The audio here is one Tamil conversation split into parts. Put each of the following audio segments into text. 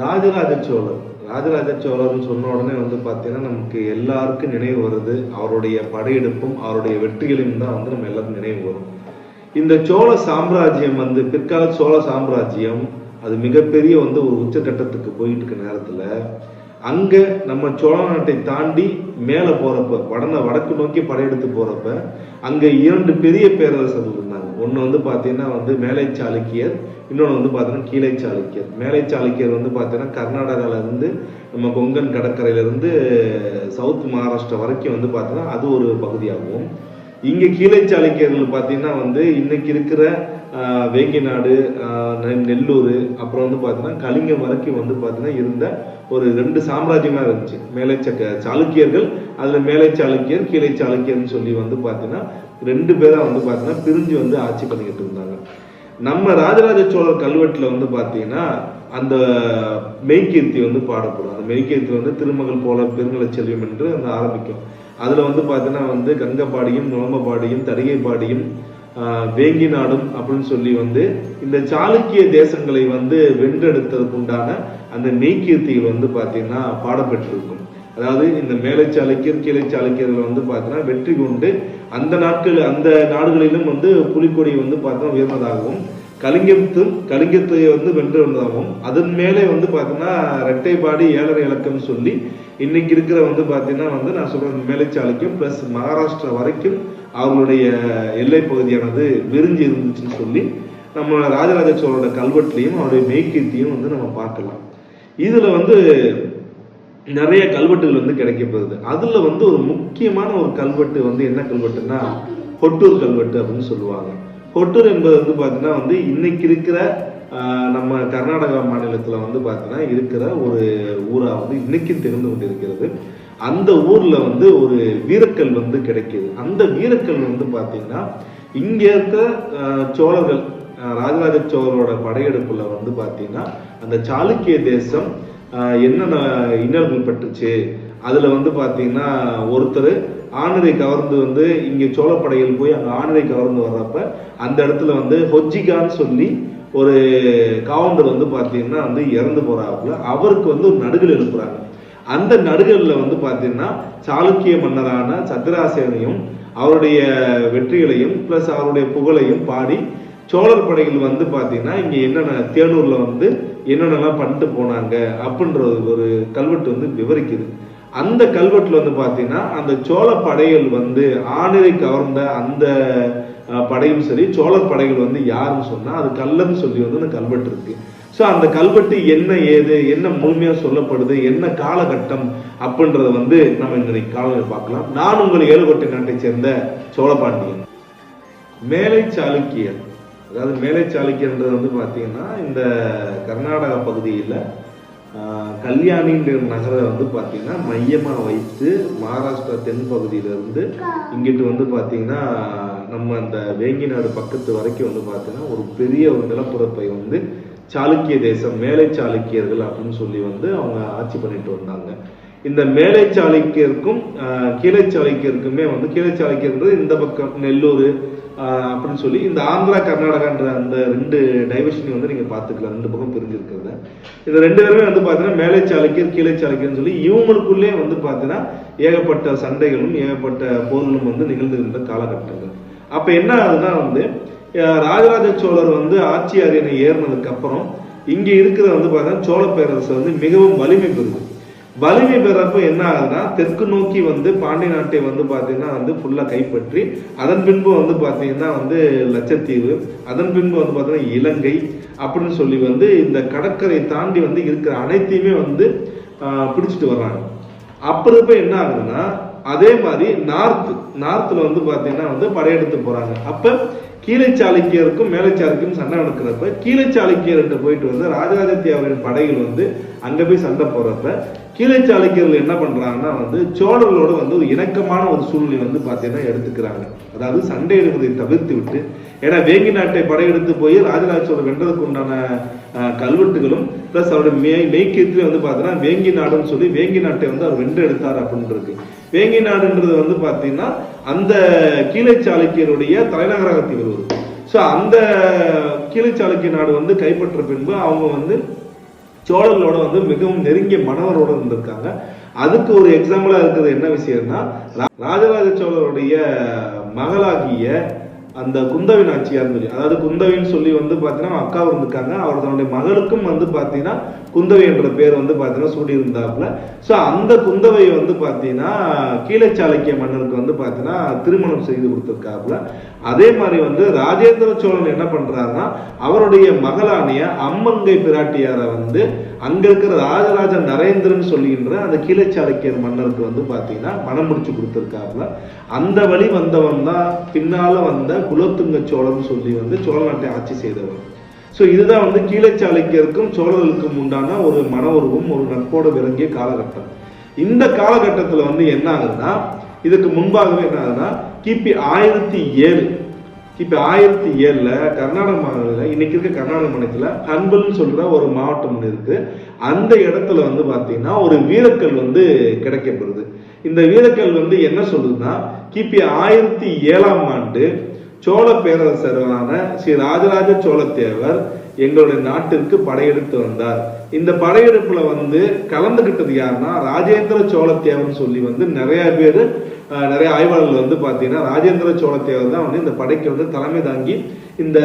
ராஜராஜ சோழர். ராஜராஜ சோழர்னு சொன்ன உடனே வந்து பார்த்தீங்கன்னா நமக்கு எல்லாருக்கும் நினைவு வருது. அவருடைய படையெடுப்பும் அவருடைய வெற்றிகளையும் தான் வந்து நம்ம எல்லாருக்கும் நினைவு வரும். இந்த சோழ சாம்ராஜ்யம் வந்து பிற்கால சோழ சாம்ராஜ்யம் அது மிகப்பெரிய வந்து ஒரு உச்சகட்டத்துக்கு போயிட்டு இருக்க நேரத்துல அங்க நம்ம சோழ நாட்டை தாண்டி மேல போறப்ப வடன வடக்கு நோக்கி படையெடுத்து போறப்ப அங்க இரண்டு பெரிய பேரரசர்கள் இருந்தாங்க. ஒன்று வந்து பாத்தீங்கன்னா வந்து மேலை சாளுக்கியர் இன்னொன்று வந்து பார்த்தீங்கன்னா கீழை சாளுக்கியர் மேலை சாளுக்கியர் வந்து பார்த்தீங்கன்னா கர்நாடகால இருந்து நம்ம கொங்கன் கடற்கரையில இருந்து சவுத் மகாராஷ்டிரா வரைக்கும் வந்து பார்த்தீங்கன்னா அது ஒரு பகுதியாகும். இங்க கீழை சாளுக்கியர்கள் பார்த்தீங்கன்னா வந்து இன்னைக்கு இருக்கிற ஆஹ், வேங்கி நாடு நெ- நெல்லூர் அப்புறம் வந்து பார்த்தீங்கன்னா கலிங்கம் வரைக்கும் வந்து பார்த்தீங்கன்னா இருந்த ஒரு ரெண்டு சாம்ராஜ்யமாக இருந்துச்சு. மேலை சக்க சாளுக்கியர்கள் அதில் மேலை சாளுக்கியர் கீழே சாளுக்கியர்னு சொல்லி வந்து பார்த்தீங்கன்னா ரெண்டு பேராக வந்து பார்த்தீங்கன்னா பிரிஞ்சு வந்து ஆட்சி பண்ணிக்கிட்டு இருந்தாங்க. நம்ம ராஜராஜ சோழர் கல்வெட்டில் வந்து பார்த்தீங்கன்னா அந்த மெய்கீர்த்தி வந்து பாடப்படும். அந்த மெய்கீர்த்தி வந்து திருமகள் போல பெருங்கலை செல்வம் என்று அந்த ஆரம்பிக்கும். அதில் வந்து பார்த்தீங்கன்னா வந்து கங்கபாடியும் நுழம்பபாடியும் தடிகைப்பாடியும் பாடியும் வேங்கி நாடும் அப்படின்னு சொல்லி வந்து இந்த சாளுக்கிய தேசங்களை வந்து வென்றெடுத்ததுக்கு உண்டான அந்த மெய்கீர்த்திகள் வந்து பார்த்தீங்கன்னா பாடப்பெற்றிருக்கும் அதாவது இந்த மேலை சாளுக்கியர் கீழை சாளுக்கியர்கள் வந்து பார்த்தீங்கன்னா வெற்றி கொண்டு அந்த நாட்கள் அந்த நாடுகளிலும் வந்து புலிக்கொடி வந்து பார்த்தீங்கன்னா உயர்ந்ததாகவும் கலிங்கத்தும் கலிங்கத்தை வந்து வென்று வந்ததாகவும் அதன் மேலே வந்து பார்த்தீங்கன்னா ரெட்டைப்பாடி ஏழரை இலக்கம்னு சொல்லி இன்னைக்கு இருக்கிற வந்து பார்த்தீங்கன்னா வந்து நான் சொல்கிறேன் மேலைச்சாலைக்கும் ப்ளஸ் மகாராஷ்டிரா வரைக்கும் அவங்களுடைய எல்லை பகுதியானது விரிஞ்சு இருந்துச்சுன்னு சொல்லி நம்ம ராஜராஜ சோழரோட கல்வெட்டுலையும் அவருடைய மெய்கீர்த்தியும் வந்து நம்ம பார்க்கலாம். இதில் வந்து நிறைய கல்வெட்டுகள் வந்து கிடைக்கப்படுது. அதில் வந்து ஒரு முக்கியமான ஒரு கல்வெட்டு வந்து என்ன கல்வெட்டுன்னா கொட்டூர் கல்வெட்டு அப்படின்னு சொல்லுவாங்க. கொட்டூர் என்பது வந்து பார்த்தீங்கன்னா வந்து இன்னைக்கு இருக்கிற நம்ம கர்நாடகா மாநிலத்தில் வந்து பார்த்தீங்கன்னா இருக்கிற ஒரு ஊராக வந்து இன்னைக்கும் தெரிந்து கொண்டு இருக்கிறது அந்த ஊரில் வந்து ஒரு வீரக்கல் வந்து கிடைக்கிது. அந்த வீரக்கல் வந்து பார்த்தீங்கன்னா இங்கே இருக்க சோழர்கள் ராஜராஜ சோழரோட படையெடுப்பில் வந்து பார்த்தீங்கன்னா அந்த சாளுக்கிய தேசம் என்னென்ன இன்னல்கள் பட்டுச்சு அதில் வந்து பார்த்தீங்கன்னா ஒருத்தர் ஆனரை கவர்ந்து வந்து இங்கே சோழப்படையில் போய் அங்கே ஆனரை கவர்ந்து வர்றப்ப அந்த இடத்துல வந்து ஹொஜிகான்னு சொல்லி ஒரு காவண்டர் வந்து பார்த்தீங்கன்னா வந்து இறந்து போகிறாப்புல அவருக்கு வந்து ஒரு நடுகள் எழுப்புறாங்க. அந்த நடுகளில் வந்து பார்த்தீங்கன்னா சாளுக்கிய மன்னரான சத்ராசேனையும் அவருடைய வெற்றிகளையும் ப்ளஸ் அவருடைய புகழையும் பாடி சோழர் படைகள் வந்து பார்த்தீங்கன்னா இங்கே என்னென்ன தேனூரில் வந்து என்னென்னலாம் பண்ணிட்டு போனாங்க அப்படின்ற ஒரு கல்வெட்டு வந்து விவரிக்குது. அந்த கல்வெட்டில் வந்து பார்த்தீங்கன்னா அந்த சோழ படைகள் வந்து ஆணிரை கவர்ந்த அந்த படையும் சரி சோழர் படைகள் வந்து யாருன்னு சொன்னால் அது கல்லன்னு சொல்லி வந்து அந்த கல்வெட்டு இருக்கு. ஸோ அந்த கல்வெட்டு என்ன ஏது என்ன முழுமையாக சொல்லப்படுது என்ன காலகட்டம் அப்படின்றத வந்து நம்ம இன்னைக்கு காலையில் பார்க்கலாம். நான் உங்கள் ஏழுகோட்டை நாட்டை சேர்ந்த சோழபாண்டியன். மேலை சாளுக்கியர் அதாவது மேலை சாளுக்கியன்றது வந்து பார்த்தீங்கன்னா இந்த கர்நாடகா பகுதியில் கல்யாணின்ற நகரை வந்து பார்த்தீங்கன்னா மையமாக வைத்து மகாராஷ்டிரா தென்பகுதியிலேருந்து இங்கிட்டு வந்து பார்த்தீங்கன்னா நம்ம அந்த வேங்கி நாடு பக்கத்து வரைக்கும் வந்து பார்த்தீங்கன்னா ஒரு பெரிய ஒரு நிலப்பரப்பை வந்து சாளுக்கிய தேசம் மேலை சாளுக்கியர்கள் அப்படின்னு சொல்லி வந்து அவங்க ஆட்சி பண்ணிட்டு வந்தாங்க. இந்த மேலை சாளுக்கியருக்கும் கீழே சாளுக்கியருக்குமே வந்து கீழை சாளுக்கியர்ன்றது இந்த பக்கம் நெல்லூர் அப்படின்னு சொல்லி இந்த ஆந்திரா கர்நாடகான்ற அந்த ரெண்டு டைவர்ஷனையும் வந்து நீங்க பாத்துக்கலாம் ரெண்டு பக்கம் பிரிஞ்சிருக்கிறத. இந்த ரெண்டு பேருமே வந்து பாத்தீங்கன்னா மேலை சாளுக்கியர் கீழே சாளுக்கியர்னு சொல்லி இவங்களுக்குள்ளே வந்து பாத்தீங்கன்னா ஏகப்பட்ட சண்டைகளும் ஏகப்பட்ட போர்களும் வந்து நிகழ்ந்திருந்த காலகட்டங்கள். அப்ப என்ன ஆகுதுன்னா வந்து ராஜராஜ சோழர் வந்து ஆட்சி அரியணை ஏறினதுக்கு அப்புறம் இங்க இருக்கிற வந்து பாத்தீங்கன்னா சோழ பேரரசு வந்து மிகவும் வலிமை பெறுது. வலிமை பெறப்போ என்ன ஆகுதுன்னா தெற்கு நோக்கி வந்து பாண்டிய நாட்டை வந்து பார்த்தீங்கன்னா வந்து ஃபுல்லாக கைப்பற்றி அதன் பின்பு வந்து பார்த்தீங்கன்னா வந்து லட்சத்தீவு அதன் பின்பு வந்து பார்த்தீங்கன்னா இலங்கை அப்படின்னு சொல்லி வந்து இந்த கடற்கரை தாண்டி வந்து இருக்கிற அனைத்தையுமே வந்து பிடிச்சிட்டு வர்றாங்க. அப்புறம் இப்ப என்ன ஆகுதுன்னா அதே மாதிரி நார்த் நார்த்தில் வந்து பார்த்தீங்கன்னா வந்து படையெடுத்து போகிறாங்க அப்போ கீழை சாளுக்கியருக்கும் மேலை சாளுக்கியரும் சண்டை நடக்கிறப்ப கீழை சாளுக்கியர்கிட்ட போயிட்டு வந்து ராஜராஜ தேவரின் படைகள் வந்து அங்கே போய் சண்டை போகிறப்ப கீழை சாளுக்கியர்கள் என்ன பண்ணுறாங்கன்னா வந்து சோழர்களோட வந்து ஒரு இணக்கமான ஒரு சூழ்நிலை வந்து பார்த்தீங்கன்னா எடுத்துக்கிறாங்க. அதாவது சண்டை எடுப்பதை தவிர்த்து விட்டு ஏன்னா வேங்கி நாட்டை படையெடுத்து போய் ராஜராஜ வென்றதுக்கு உண்டான கல்வெட்டுகளும் ப்ளஸ் அவருடைய மெய் மெய்க்கீர்த்திலே வந்து பார்த்தீங்கன்னா வேங்கி நாடுன்னு சொல்லி வேங்கி நாட்டை வந்து அவர் வென்று எடுத்தார் அப்படின்னு இருக்கு. வேங்கி நாடுன்றது வந்து பார்த்தீங்கன்னா அந்த கீழை சாளுக்கியருடைய தலைநகராக திகழ்வது ஸோ அந்த கீழே சாளுக்கிய நாடு வந்து கைப்பற்ற பின்பு அவங்க வந்து சோழர்களோட வந்து மிகவும் நெருங்கிய மனவரோட இருந்திருக்காங்க. அதுக்கு ஒரு எக்ஸாம்பிளாக இருக்கிறது என்ன விஷயம்னா ராஜராஜ சோழருடைய மகளாகிய அந்த குந்தவி நாச்சியார் சொல்லி அதாவது குந்தவின்னு சொல்லி வந்து பார்த்தீங்கன்னா அக்கா இருந்திருக்காங்க. அவர் தன்னுடைய மகளுக்கும் வந்து பார்த்தீங்கன்னா குந்தவை என்ற பேர் வந்து பார்த்தீங்கன்னா சூடி இருந்தாப்புல ஸோ அந்த குந்தவை வந்து பார்த்தீங்கன்னா கீழச்சாளுக்கிய மன்னருக்கு வந்து பார்த்தீங்கன்னா திருமணம் செய்து கொடுத்துருக்காப்புல. அதே மாதிரி வந்து ராஜேந்திர சோழன் என்ன பண்றாருன்னா அவருடைய மகளானிய அம்மங்கை பிராட்டியாரை வந்து அங்க இருக்கிற ராஜராஜ நரேந்திரன் சொல்லுகின்ற அந்த கீழச்சாளுக்கியர் மன்னருக்கு வந்து பார்த்தீங்கன்னா மனம் முடிச்சு கொடுத்துருக்காருல. அந்த வழி வந்தவன் தான் பின்னால வந்த குலத்துங்க சோழன் சொல்லி வந்து சோழ நாட்டை ஆட்சி செய்தவன். ஸோ இதுதான் வந்து கீழச்சாளுக்கியருக்கும் சோழர்களுக்கும் உண்டான ஒரு மன உருவம் ஒரு நட்போடு விளங்கிய காலகட்டம். இந்த காலகட்டத்தில் வந்து என்ன ஆகுதுன்னா இதுக்கு முன்பாகவே என்ன ஆகுதுன்னா கிபி ஆயிரத்தி ஏழு கிபி ஆயிரத்தி ஏழுல கர்நாடக மாநிலத்தில் இன்னைக்கு இருக்க கர்நாடக மாநிலத்தில் ஹன்பல்னு சொல்ற ஒரு மாவட்டம் ஒன்று இருக்கு. அந்த இடத்துல வந்து பார்த்தீங்கன்னா ஒரு வீரக்கல் வந்து கிடைக்கப்படுது. இந்த வீரக்கல் வந்து என்ன சொல்லுதுன்னா கிபி ஆயிரத்தி ஏழாம் ஆண்டு சோழ பேரரசரான ஸ்ரீ ராஜராஜ சோழத்தேவர் எங்களுடைய நாட்டிற்கு படையெடுத்து வந்தார். இந்த படையெடுப்புல வந்து கலந்துகிட்டது யாருன்னா ராஜேந்திர சோழத்தேவன் சொல்லி வந்து நிறைய பேர் நிறைய ஆய்வாளர்கள் வந்து பார்த்தீங்கன்னா ராஜேந்திர சோழத்தேவன் தான் வந்து இந்த படைக்கு வந்து தலைமை தாங்கி இந்த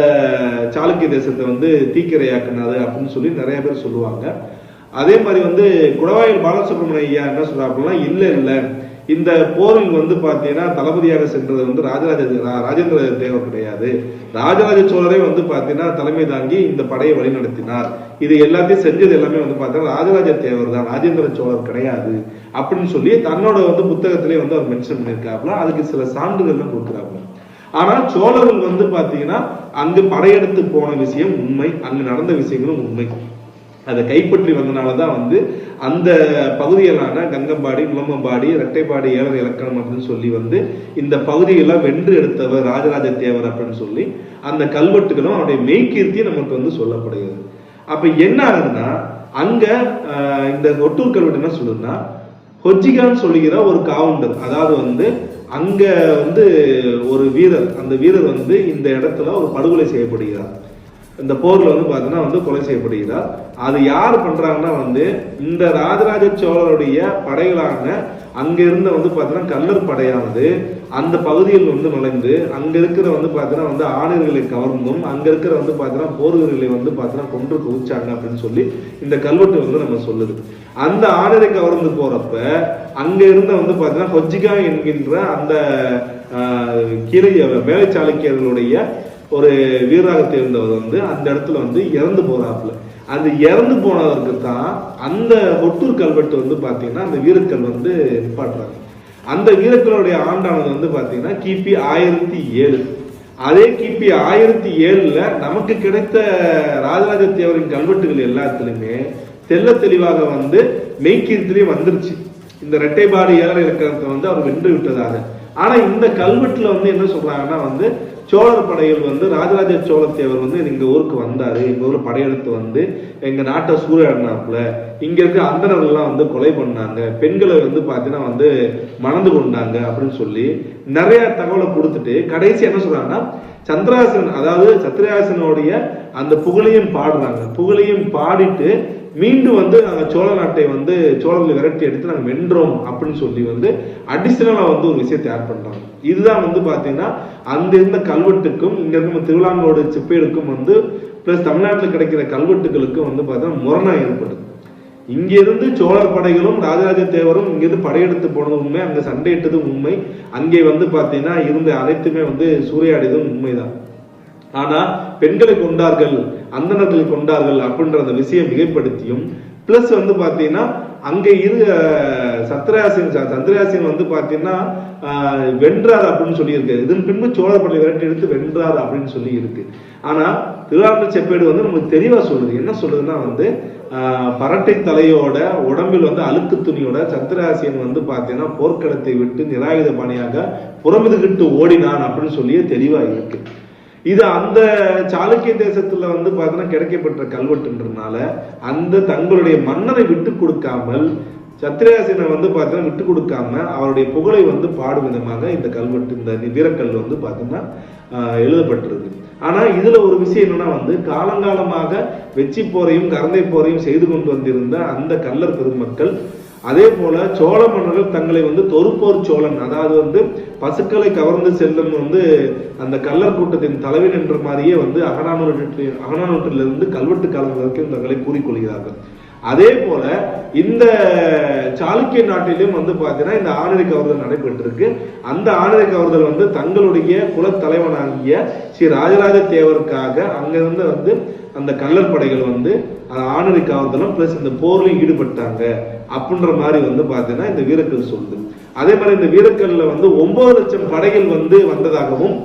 சாளுக்கிய தேசத்தை வந்து தீக்கிரையாக்குனாரு அப்படின்னு சொல்லி நிறைய பேர் சொல்லுவாங்க. அதே மாதிரி வந்து குடவாயில் பாலசுப்ரமணிய ஐயா என்ன சொல்றாப்புலாம் இல்லை இல்லை. இந்த போரில் வந்து பார்த்தீங்கன்னா தளபதியாக சென்றது வந்து ராஜராஜ ரா- ராஜேந்திர தேவர் கிடையாது. ராஜராஜ சோழரே வந்து பார்த்தீங்கன்னா தலைமை தாங்கி இந்த படையை வழிநடத்தினார். இது எல்லாத்தையும் செஞ்சது எல்லாமே வந்து பார்த்தீங்கன்னா ராஜராஜ தேவர் தான். ராஜேந்திர சோழர் கிடையாது. அப்படின்னு சொல்லி தன்னோட வந்து புத்தகத்திலே வந்து அவர் மென்ஷன் பண்ணியிருக்காப்புல. அதுக்கு சில சான்றுகள்லாம் கொடுக்குறாப்புல ஆனால் சோழர்கள் வந்து பாத்தீங்கன்னா அங்கு படையெடுத்து போன விஷயம் உண்மை அங்கு நடந்த விஷயங்களும் உண்மை. அதை கைப்பற்றி வந்தனால தான் வந்து அந்த பகுதிகளான கங்கம்பாடி முலம்பம்பாடி இரட்டைப்பாடி ஏழரை இலக்கணம் அப்படின்னு சொல்லி வந்து இந்த பகுதியெல்லாம் வென்று எடுத்தவர் ராஜராஜ தேவர் அப்படின்னு சொல்லி அந்த கல்வெட்டுகளும் அவருடைய மெய்கீர்த்தியும் நமக்கு வந்து சொல்லப்படுகிறது. அப்போ என்ன ஆகுதுன்னா அங்கே இந்த ஒட்டூர் கல்வெட்டு என்ன சொல்லுதுன்னா ஹொஜிகான் சொல்லுகிற ஒரு காவுண்டர் அதாவது வந்து அங்கே வந்து ஒரு வீரர் அந்த வீரர் வந்து இந்த இடத்துல ஒரு படுகொலை செய்யப்படுகிறார். இந்த போர்ல வந்து பார்த்தீங்கன்னா வந்து கொலை செய்யப்படுகிறார் அது யார் பண்றாங்கன்னா வந்து இந்த ராஜராஜ சோழருடைய படைகளான அங்க இருந்த வந்து பார்த்தீங்கன்னா கல்லர் படையானது. அந்த பகுதியில் வந்து நுழைந்து அங்க இருக்கிற வந்து பார்த்தீங்கன்னா வந்து ஆணையர்களை கவர்ந்தும் அங்க இருக்கிற வந்து பார்த்தீங்கன்னா போர் வீரர்களை வந்து பார்த்தீங்கன்னா கொன்று குவிச்சாங்க அப்படின்னு சொல்லி இந்த கல்வெட்டு வந்து நம்ம சொல்லுது. அந்த ஆணையரை கவர்ந்து போறப்ப அங்க இருந்த வந்து பார்த்தீங்கன்னா ஹொஜிகா என்கின்ற அந்த ஆஹ், கீழே மேலை சாளுக்கியர்களுடைய ஒரு வீராக தேர்ந்தவர் வந்து அந்த இடத்துல வந்து இறந்து போறாப்புல. அந்த இறந்து போனவருக்கு தான் அந்த ஒட்டூர் கல்வெட்டு வந்து பார்த்தீங்கன்னா அந்த வீரக்கல் வந்து நிப்பாட்டுறாங்க. அந்த வீரக்கலுடைய ஆண்டானது வந்து பார்த்தீங்கன்னா கிபி ஆயிரத்தி ஏழு. அதே கிபி ஆயிரத்தி ஏழுல நமக்கு கிடைத்த ராஜராஜ தேவரின் கல்வெட்டுகள் எல்லாத்துலயுமே தெல்ல தெளிவாக வந்து மெய்கீர்த்திலையும் வந்துருச்சு. இந்த ரெட்டைபாடு ஏழரை இலக்கணத்தை வந்து அவர் வென்று விட்டதாக. ஆனா இந்த கல்வெட்டுல வந்து என்ன சொல்றாங்கன்னா வந்து சோழர் படைகள் வந்து ராஜராஜ சோழத்தேவர் வந்து எங்கள் ஊருக்கு வந்தார். எங்கள் ஊர் படையெடுத்து வந்து எங்கள் நாட்டை சூறையாடினாப்புல. இங்கே இருக்க அந்தனர்கள்லாம் வந்து கொலை பண்ணாங்க. பெண்களை வந்து பார்த்தீங்கன்னா வந்து மணந்து கொண்டாங்க அப்படின்னு சொல்லி நிறைய தகவலை கொடுத்துட்டு கடைசி என்ன சொல்கிறாங்கன்னா சந்திராசன் அதாவது சத்ராசனுடைய அந்த புகழையும் பாடுறாங்க. புகழையும் பாடிட்டு மீண்டும் வந்து நாங்கள் சோழ நாட்டை வந்து சோழர்களை விரட்டி எடுத்து நாங்கள் வென்றோம் அப்படின்னு சொல்லி வந்து அடிஷ்னலாக வந்து ஒரு விஷயத்தை ஆட் பண்ணுறாங்க இதுதான் வந்து பார்த்தீங்கன்னா அந்த இருந்த கல்வெட்டுக்கும் இங்கே இருக்க திருவிழாங்களோட செப்பேடுக்கும் வந்து ப்ளஸ் தமிழ்நாட்டில் கிடைக்கிற கல்வெட்டுகளுக்கும் வந்து பார்த்தீங்கன்னா முரணாக ஏற்படுது இங்கிருந்து சோழர் படைகளும் ராஜராஜ தேவரும் இங்கிருந்து படையெடுத்து போனது உண்மை அங்கே சண்டையிட்டதும் உண்மை. அங்கே வந்து பார்த்தீங்கன்னா இருந்த அனைத்துமே வந்து சூறையாடியதும் உண்மைதான். ஆனால் பெண்களை கொண்டார்கள் அந்தணர்கள் கொண்டார்கள் அப்படின்ற அந்த விஷயம் மிகைப்படுத்தியும் பிளஸ் வந்து பாத்தீங்கன்னா அங்க இரு அஹ், சத்ராசின் வந்து பாத்தீங்கன்னா ஆஹ், வென்றார் அப்படின்னு சொல்லியிருக்கு. இதன் பின்பு சோழர் படை விரட்டி எடுத்து வென்றார் அப்படின்னு சொல்லி இருக்கு ஆனா திருவாரூர் செப்பேடு வந்து நமக்கு தெளிவா சொல்லுது. என்ன சொல்லுதுன்னா வந்து ஆஹ், பரட்டை தலையோட உடம்பில் வந்து அழுக்கு துணியோட சத்திராசியன் வந்து பாத்தீங்கன்னா போர்க்களத்தை விட்டு நிராயுத பணியாக புறமிதுகிட்டு ஓடினான் அப்படின்னு சொல்லியே தெளிவா இருக்கு. இது அந்த சாளுக்கிய தேசத்துல வந்து பார்த்தீங்கன்னா கிடைக்கப்பட்ட கல்வெட்டுன்றதுனால அந்த தங்களுடைய மன்னரை விட்டு கொடுக்காமல் சத்திரியாசனை வந்து பார்த்தீங்கன்னா விட்டு கொடுக்காம அவருடைய புகழை வந்து பாடும் விதமாக இந்த கல்வெட்டு இந்த வீரக்கல் வந்து பார்த்தீங்கன்னா எழுதப்பட்டிருக்கு. ஆனா இதுல ஒரு விஷயம் என்னன்னா வந்து காலங்காலமாக வெச்சி போரையும் கரந்தை போரையும் செய்து கொண்டு வந்திருந்த அந்த கல்லர் பெருமக்கள் அதே போல சோழ மன்னர்கள் தங்களை வந்து தொறுப்போர் சோழன் அதாவது வந்து பசுக்களை கவர்ந்து செல்லும் வந்து அந்த கள்ளர் கூட்டத்தின் தலைவன் என்ற மாதிரியே வந்து அகநானூற்று அகநானூற்றிலிருந்து கல்வெட்டு காலம் வரைக்கும் தங்களை கூறிக்கொள்கிறார்கள். அதே போல இந்த சாளுக்கிய நாட்டிலும் வந்து பார்த்தீங்கன்னா இந்த ஆணரை கவர்தல் நடைபெற்றிருக்கு. அந்த ஆணரை கவர்தல் வந்து தங்களுடைய குலத்தலைவனாகிய ஸ்ரீ ராஜராஜ தேவருக்காக அங்கிருந்து வந்து அந்த கள்ளர் படைகள் வந்து அந்த ஆணரை காவல்தலும் பிளஸ் இந்த போர்லையும் ஈடுபட்டாங்க அப்படின்ற மாதிரி வந்து பார்த்தீங்கன்னா இந்த வீரக்கல் சொல்லுது. அதே மாதிரி இந்த வீரக்கல்ல வந்து ஒன்பது லட்சம் படைகள் வந்து வந்ததாகவும்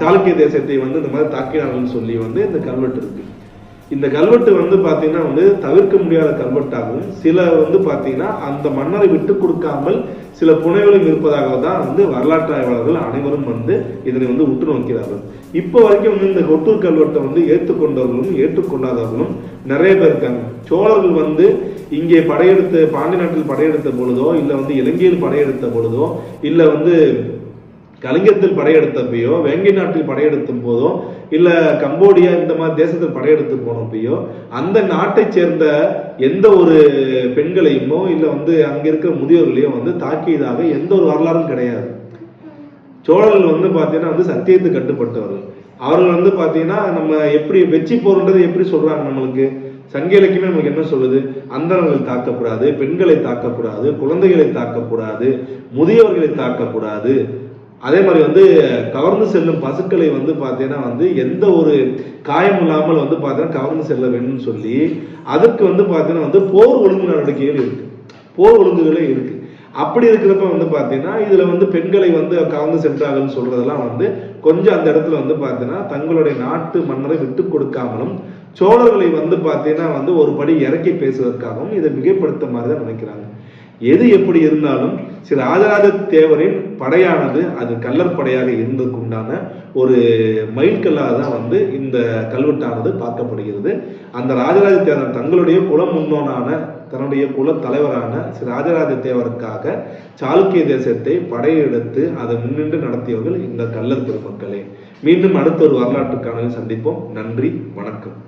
சாளுக்கிய தேசத்தை வந்து இந்த மாதிரி தாக்கினார்கள் சொல்லி வந்து இந்த கல்வெட்டு இருக்கு. இந்த கல்வெட்டு வந்து பார்த்தீங்கன்னா வந்து தவிர்க்க முடியாத கல்வெட்டாகவும் சில வந்து பார்த்தீங்கன்னா அந்த மன்னரை விட்டு கொடுக்காமல் சில புனைவுகளும் இருப்பதாக தான் வந்து வரலாற்று ஆய்வாளர்கள் அனைவரும் வந்து இதனை வந்து உற்று நோக்கிறார்கள். இப்போ வரைக்கும் வந்து இந்த கொட்டூர் கல்வெட்டை வந்து ஏற்றுக்கொண்டவர்களும் ஏற்றுக்கொள்ளாதவர்களும் நிறைய பேர் இருக்காங்க. சோழர்கள் வந்து இங்கே படையெடுத்து பாண்டி நாட்டில் படையெடுத்த பொழுதோ இல்லை வந்து இலங்கையில் படையெடுத்த பொழுதோ இல்லை வந்து கலிங்கத்தில் படையெடுத்தப்பையோ வேங்கை நாட்டில் படையெடுத்தும் போதோ இல்ல கம்போடியா இந்த மாதிரி தேசத்தில் படையெடுத்து போனப்பையோ அந்த நாட்டை சேர்ந்த எந்த ஒரு பெண்களையுமோ இல்ல வந்து அங்க இருக்கிற முதியோர்களையோ வந்து தாக்கியதாக எந்த ஒரு வரலாறும் கிடையாது. சோழர்கள் வந்து பாத்தீங்கன்னா வந்து சத்தியத்துக்கு கட்டுப்பட்டவர்கள் அவர்கள் வந்து பாத்தீங்கன்னா நம்ம எப்படி வெற்றி போர்ன்றது எப்படி சொல்றாங்க நம்மளுக்கு? சங்க இலக்கியமே நமக்கு என்ன சொல்லுது? அந்தணர்கள் தாக்கக்கூடாது பெண்களை தாக்கக்கூடாது குழந்தைகளை தாக்கக்கூடாது முதியவர்களை தாக்கக்கூடாது. அதே மாதிரி வந்து கவர்ந்து செல்லும் பசுக்களை வந்து பார்த்தீங்கன்னா வந்து எந்த ஒரு காயம் இல்லாமல் வந்து பார்த்தீங்கன்னா கவர்ந்து செல்ல வேணும்னு சொல்லி அதுக்கு வந்து பார்த்தீங்கன்னா வந்து போர் ஒழுங்கு நடவடிக்கைகள் இருக்கு. போர் ஒழுங்குகளே இருக்கு. அப்படி இருக்கிறப்ப வந்து பார்த்தீங்கன்னா இதுல வந்து பெண்களை வந்து கவர்ந்து சென்றாங்கன்னு சொல்றதெல்லாம் வந்து கொஞ்சம் அந்த இடத்துல வந்து பார்த்தீங்கன்னா தங்களுடைய நாட்டு மன்னரை விட்டு கொடுக்காமலும் சோழர்களை வந்து பார்த்தீங்கன்னா வந்து ஒரு படி இறக்கி பேசுவதற்காகவும் இதை மிகைப்படுத்த மாதிரி தான் நினைக்கிறாங்க. எது எப்படி இருந்தாலும் ஸ்ரீ ராஜராஜ தேவரின் படையானது அது கல்லற்படையாக படையாக இருந்ததுக்கு உண்டான ஒரு மைல்கல்லாக தான் வந்து இந்த கல்வெட்டானது பார்க்கப்படுகிறது. அந்த ராஜராஜ தேவர் தங்களுடைய குல முன்னோனான தன்னுடைய குல தலைவரான ஸ்ரீ ராஜராஜ தேவருக்காக சாளுக்கிய தேசத்தை படையெடுத்து அதை முன்னின்று நடத்தியவர்கள் இந்த கல்லற் பெருமக்களே. மீண்டும் அடுத்த ஒரு வரலாற்று காணொலி சந்திப்போம். நன்றி வணக்கம்.